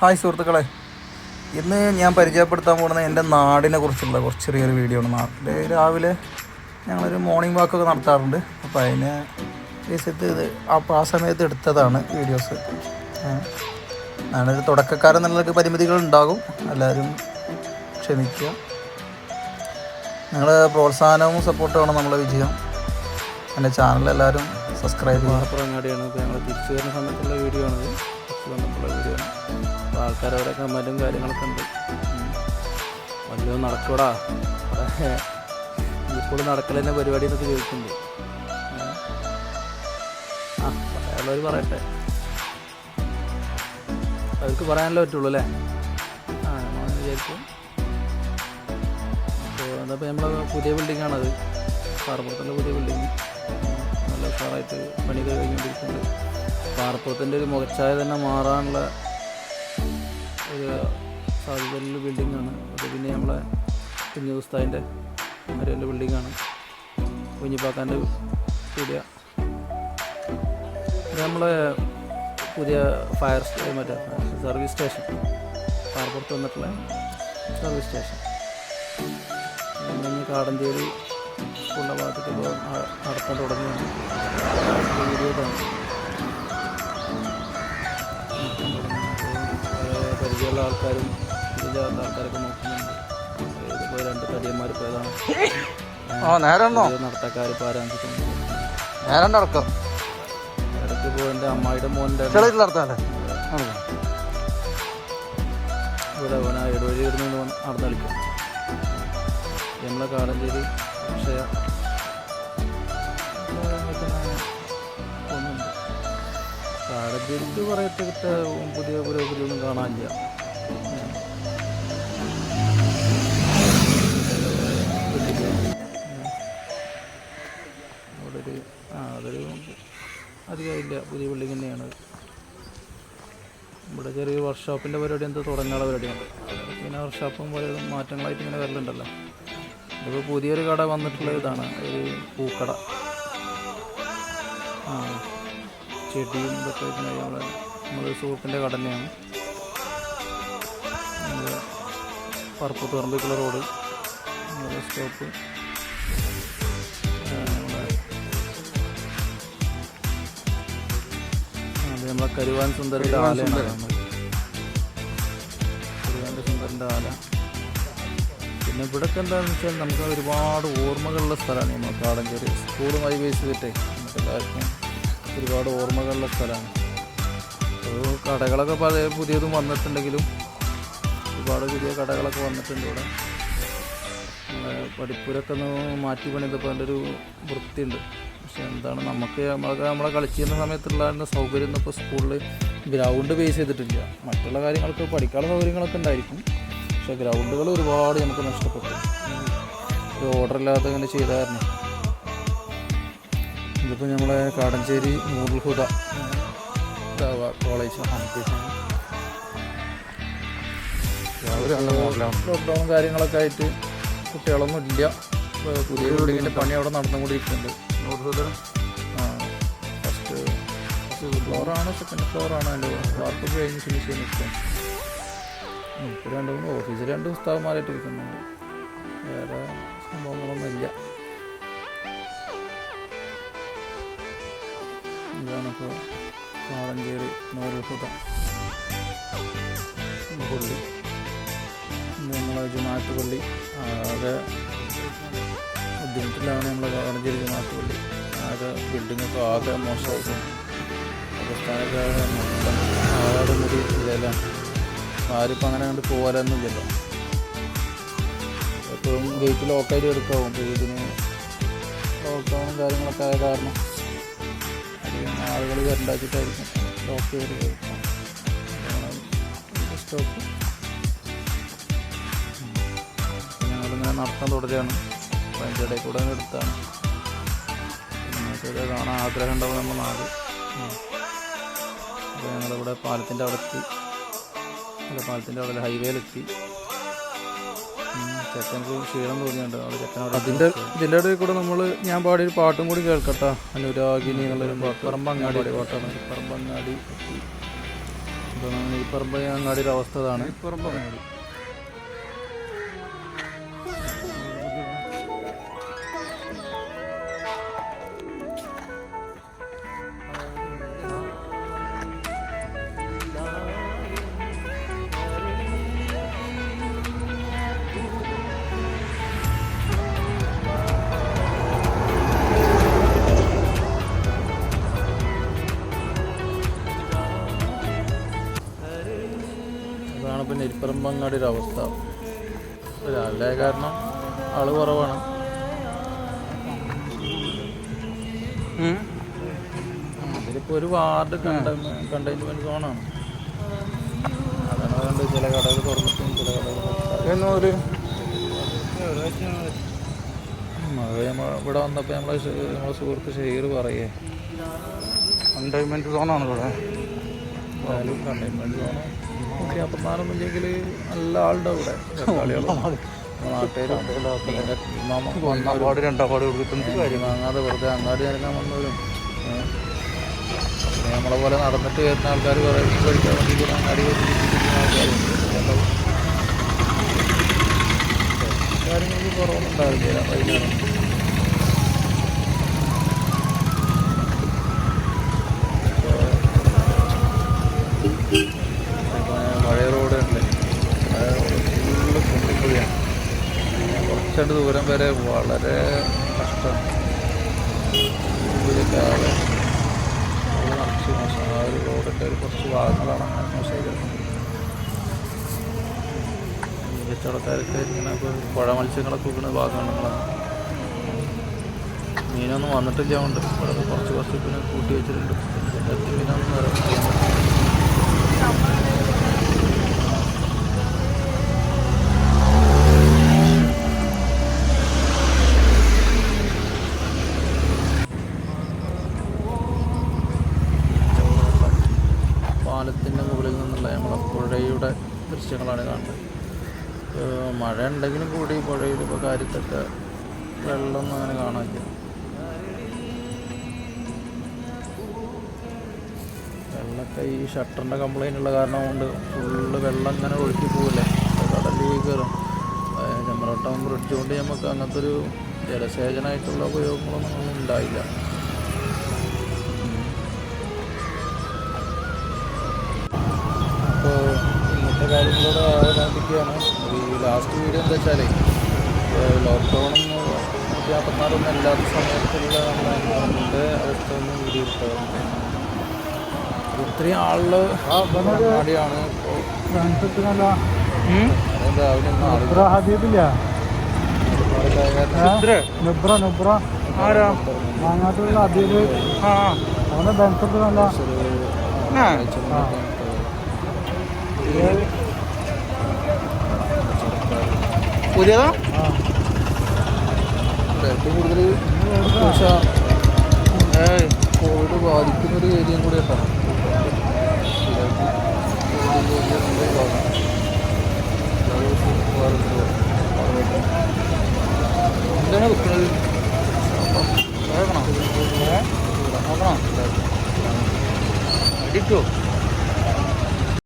Hi സുഹൃത്തുക്കളെ. ഇന്ന് ഞാൻ പരിചയപ്പെടുത്താൻ പോകുന്നത് എന്റെ നാടിനെ കുറിച്ചുള്ള കുറച്ച് ചെറിയൊരു വീഡിയോ ആണ്. രാവിലെ ഞങ്ങളൊരു മോർണിംഗ് വാക്കൊക്കെ നടത്താറുണ്ട്. അപ്പോൾ അതിന് വിസിത്ത് ഇത് അപ്പോൾ ആ സമയത്ത് എടുത്തതാണ് വീഡിയോസ് ഞാനൊരു തുടക്കക്കാരൻ എന്നുള്ള പരിമിതികൾ ഉണ്ടാകും. എല്ലാവരും ക്ഷമിക്കുക. നിങ്ങളുടെ പ്രോത്സാഹനവും സപ്പോർട്ടും ആണ് നമ്മളെ വിജയം. എന്റെ ചാനൽ എല്ലാവരും സബ്സ്ക്രൈബ് ചെയ്യുക. അപ്പോൾ തിരിച്ചു വരുന്ന സമയത്തുള്ള വീഡിയോ ആണിത്. അപ്പോൾ ആൾക്കാരവിടെ കമലും കാര്യങ്ങളൊക്കെ ഉണ്ട്. വല്ലതും നടക്കൂടാ. ഇപ്പോൾ നടക്കലെന്നെ പരിപാടി എന്നൊക്കെ ചോദിക്കുന്നുണ്ട്. ആ പറയാനുള്ളവർ പറയട്ടെ. അവർക്ക് പറയാനല്ലേ പറ്റുള്ളൂ അല്ലേ? ആ നമ്മൾ വിചാരിക്കും അപ്പോൾ അതപ്പോൾ നമ്മളെ പുതിയ ബിൽഡിങ്ങാണത്. പാറപ്പുറത്തുള്ള പുതിയ ബിൽഡിങ്. നല്ല ഉഷാറായിട്ട് പണിയൊക്കെ കഴിഞ്ഞുകൊണ്ടിരിക്കുന്നുണ്ട് പാറപ്പുറത്തിന്റെ ഒരു മുഖച്ചായ തന്നെ മാറാനുള്ള ഒരു സാധ്യതയുള്ള ബിൽഡിങ്ങാണ് അത് പിന്നെ നമ്മളെ കുഞ്ഞു ഉസ്താദിന്റെ ഒരു വലിയ ബിൽഡിങ്ങാണ് കുഞ്ഞിപ്പാക്കാന്റെ ഇത് നമ്മളെ പുതിയ ഫയർ മറ്റേ സർവീസ് സ്റ്റേഷൻ പാറപ്പുറത്ത് വന്നിട്ടുള്ള സർവീസ് സ്റ്റേഷൻ കാടഞ്ചേരി സ്കൂളിന്റെ ഭാഗത്തേക്ക് നടത്താൻ തുടങ്ങിയാണ് ആൾക്കാരും ഇതില്ലാത്ത ആൾക്കാരൊക്കെ നോക്കുന്നുണ്ട്. ഇതിപ്പോൾ രണ്ട് തടിയന്മാർ പോയതാണ്. നടത്തക്കാർ ഇപ്പോൾ ആരാന്ന് വെച്ചിട്ടുണ്ട് നേരം നടക്കാം ഇടയ്ക്ക് ഇപ്പോൾ എന്റെ അമ്മായിയുടെ മോന്റെ ഇവിടെ അവനാ ഇടവഴി വരുന്ന നടന്ന് കളിക്കും. നമ്മളെ കാടഞ്ചേരി അക്ഷയ കാടഞ്ചേരിക്ക് പറയത്തക്ക പുതിയ പുരോഗതിയൊന്നും കാണാനില്ല. അധികമില്ല പുതിയ ബിൽഡിംഗ് തന്നെയാണ്. ഇവിടെ ചെറിയ വർക്ക്ഷോപ്പിന്റെ പരിപാടി എന്തോ തുടങ്ങാനുള്ള പരിപാടിയാണ്. പിന്നെ വർക്ക്ഷോപ്പും പോലെ മാറ്റങ്ങളായിട്ട് ഇങ്ങനെ വരലുണ്ടല്ലോ. ഇതിപ്പോൾ പുതിയൊരു കട വന്നിട്ടുള്ള ഇതാണ്. ഒരു പൂക്കട. ആ ചെടിയും ഇതൊക്കെ നമ്മുടെ നമ്മളെ സുഹൃത്തിന്റെ കട തന്നെയാണ്. നമ്മൾ പറപ്പ് തുറമ്പിക്കുള്ള റോഡ്. സ്റ്റോപ്പ് നമ്മളെ കരുവാൻ സുന്ദരന്റെ ആലയാണ്. കരുവാന്റെ സുന്ദരന്റെ ആല. പിന്നെ ഇവിടെയൊക്കെ എന്താണെന്ന് വെച്ചാൽ നമുക്ക് ഒരുപാട് ഓർമ്മകളുള്ള സ്ഥലമാണ് നമ്മൾ കാടഞ്ചേരി സ്കൂളുമായി ബേസ് ചെയ്തിട്ടേ നമുക്ക് എല്ലാവർക്കും ഒരുപാട് ഓർമ്മകളുള്ള സ്ഥലമാണ്. അപ്പോൾ കടകളൊക്കെ പഴയ പുതിയതും വന്നിട്ടുണ്ടെങ്കിലും ഒരുപാട് പുതിയ കടകളൊക്കെ വന്നിട്ടുണ്ട് ഇവിടെ. പഠിപ്പുരൊക്കെ പഠിപ്പൂരൊക്കെ ഒന്ന് മാറ്റി പണിതപ്പോൾ അതിന്റെ ഒരു വൃത്തിയുണ്ട്. പക്ഷെ എന്താണ് നമുക്ക് നമ്മളൊക്കെ നമ്മളെ കളിച്ചിരുന്ന സമയത്തുള്ള സൗകര്യം ഇപ്പോൾ സ്കൂളിൽ ഗ്രൗണ്ട് ബേസ് ചെയ്തിട്ടില്ല. മറ്റുള്ള കാര്യങ്ങൾക്ക് പഠിക്കാനുള്ള സൗകര്യങ്ങളൊക്കെ ഉണ്ടായിരിക്കും. പക്ഷെ ഗ്രൗണ്ടുകൾ ഒരുപാട് നമുക്ക് നഷ്ടപ്പെട്ടു. ഒരു ഓർഡർ ഇല്ലാതെ ഇങ്ങനെ ചെയ്തായിരുന്നു ഇതിപ്പോൾ നമ്മളെ കാടഞ്ചേരി നൂറുൽ ഹുദ കോളേജ് ലോക്ക്ഡൗൺ കാര്യങ്ങളൊക്കെ ആയിട്ട് കുട്ടികളൊന്നും ഇല്ല. പുതിയ ബിൽഡിങ്ങിന്റെ പണി അവിടെ നടന്നുകൊണ്ടിരിക്കുന്നുണ്ട്. ആ ഫസ്റ്റ് ഫ്ലോറാണ് സെക്കൻഡ് ഫ്ലോറാണ് അതിന്റെ വാർപ്പ് കഴിഞ്ഞ് ഫിനിഷ് ചെയ്യാൻ ഇഷ്ടം. ഇപ്പോൾ രണ്ട് മൂന്ന് ഓഫീസിൽ രണ്ട് പുസ്തകന്മാരായിട്ട് ഇരിക്കുന്നുണ്ട്. വേറെ സംഭവങ്ങളൊന്നും ഇല്ല ഇതാണിപ്പോൾ കാളഞ്ചേരി നൂറുഹുത പള്ളി. നമ്മളെ ജുമാറ്റ് പള്ളി. ആകെ ബുദ്ധിമുട്ടിലാണ് നമ്മൾ പറഞ്ഞിരിക്കുന്ന മാത്രമല്ല പള്ളി ആകെ ബിൽഡിങ്ങൊക്കെ ആകെ മോശമായിരുന്നു അടിസ്ഥാനക്കാരെ മൊത്തം ആകാട് മുടി ഇതെല്ലാം? ആരിപ്പോൾ അങ്ങനെ കണ്ട് പോകാനൊന്നുമില്ലല്ലോ എപ്പോഴും ഗേറ്റ് ലോക്കായിട്ട് എടുക്കാവും. ഇതിന് ലോക്ക്ഡൗണും കാര്യങ്ങളൊക്കെ ആയ കാരണം അധികം ആളുകൾ ഉണ്ടാക്കിയിട്ടായിരിക്കും ലോക്ക് ചെയ്ത് ഞങ്ങളിങ്ങനെ നടത്താൻ തുടരുകയാണ്. അപ്പോൾ അതിന്റെ ഇടയിൽ കൂടെ എടുത്താണ് നമുക്കിത് കാണാൻ ആഗ്രഹം ഉണ്ടാവും നമ്മൾ നാട്. അപ്പോൾ ഞങ്ങളിവിടെ പാലത്തിന്റെ അവിടെ എത്തി അല്ല പാലത്തിന്റെ അവിടെ ഹൈവേയിലെത്തി. ചെക്കനക്ക് ക്ഷീണം തോന്നിയുണ്ട് അവിടെ ചെക്കനോട് അതിന്റെ ഇതിന്റെ ഇടയിൽ കൂടെ നമ്മൾ ഞാൻ പാടിയൊരു പാട്ടും കൂടി കേൾക്കട്ടെ. അനുരാഗിനി എന്നുള്ളൊരു പാട്ട് പറമ്പങ്ങാടി പാട്ടാണ്. പറമ്പങ്ങാടി നമ്മൾ ഈ പറമ്പ് അങ്ങാടിയുടെ അവസ്ഥ ഇതാണ്? ഇതാണ് പിന്നെ ഒരു അവസ്ഥ. രാവിലെ കാരണം ആൾ കുറവാണ്. അതിലിപ്പോ ഒരു വാർഡ് കണ്ടെയ്ൻമെന്റ് സോണാണ് അതാണ് അതുകൊണ്ട് ചില കടകൾ തുറന്നിട്ടും ചില കടകൾ ഇവിടെ വന്നപ്പോൾ നമ്മളെ നമ്മളെ സുഹൃത്ത് ഷെയർ പറയേ. കണ്ടെയ്ൻമെന്റ് സോണാണ് ഇവിടെ? കണ്ടെയ്ൻമെന്റ് കണ്ടെയ്ൻമെന്റ് സോണ് നൂറ്റി നാൽപ്പത്തിനാലൊന്നും ഇല്ലെങ്കിൽ നല്ല ആളുടെ കളികളും നാട്ടുകാരും. രണ്ടവാർഡ് കൊടുത്തിട്ടുണ്ട് കാര്യം വാങ്ങാതെ വെറുതെ അങ്ങാടി ഇറങ്ങാൻ വന്നവരും. പിന്നെ നമ്മളെ പോലെ നടന്നിട്ട് വരുന്ന ആൾക്കാർ കുറേ മീൻ പഠിക്കാൻ വേണ്ടി അങ്ങാടി ആൾക്കാരുണ്ട് കാര്യങ്ങൾക്ക് കുറവൊന്നും ഉണ്ടാവില്ല വൈകുന്നേരം. കുറച്ചണ്ട് ദൂരം വരെ വളരെ കഷ്ടം. ആൾ നിറച്ച് മോശം റോഡിന്റെ ഒരു കുറച്ച് ഭാഗങ്ങളാണ് കച്ചവടക്കാരൊക്കെ ഇങ്ങനെ പുഴ മത്സ്യങ്ങളൊക്കെ വിൽക്കുന്ന ഭാഗമാണ് മീനൊന്നും വന്നിട്ടില്ല ഉണ്ട് കുറച്ച് കുറച്ച് പിന്നെ കൂട്ടി വെച്ചിട്ടുണ്ട്. മീനൊന്നും ഉണ്ടെങ്കിലും കൂടി പുഴയിൽ ഇപ്പോൾ കാര്യത്തൊക്കെ വെള്ളം അങ്ങനെ കാണാനില്ല. വെള്ളമൊക്കെ ഈ ഷട്ടറിന്റെ കംപ്ലൈന്റ് ഉള്ള കാരണം കൊണ്ട് ഫുള്ള് വെള്ളം അങ്ങനെ ഒഴുക്കി പോകില്ലേ കടലിലേക്ക് കയറും. ചെമ്പറോട്ടം ബ്രിഡ്ജ് കൊണ്ട് നമുക്ക് അങ്ങനത്തെ ഒരു ജലസേചനമായിട്ടുള്ള ഉപയോഗങ്ങളൊന്നും ഒന്നും ഉണ്ടായില്ല. അപ്പോൾ ഇന്നത്തെ കാര്യങ്ങളോട് ഈ ലാസ്റ്റ് വീഡിയോ എന്താ വെച്ചാൽ ലോക്ക്ഡൗണൊന്നും അധ്യാപകന്മാരൊന്നും അല്ലാത്ത സമയത്തുള്ള നമ്മുടെ അവസ്ഥ ഒന്ന് വീഡിയോ ഇട്ടത് ഇത്രയും ആളുകൾ അങ്ങാടിയാണ് ആളില്ല. പുതിയതാ? ഏറ്റവും കൂടുതൽ കോവിഡ് ബാധിക്കുന്ന ഒരു ഏരിയയും കൂടി കേട്ടോ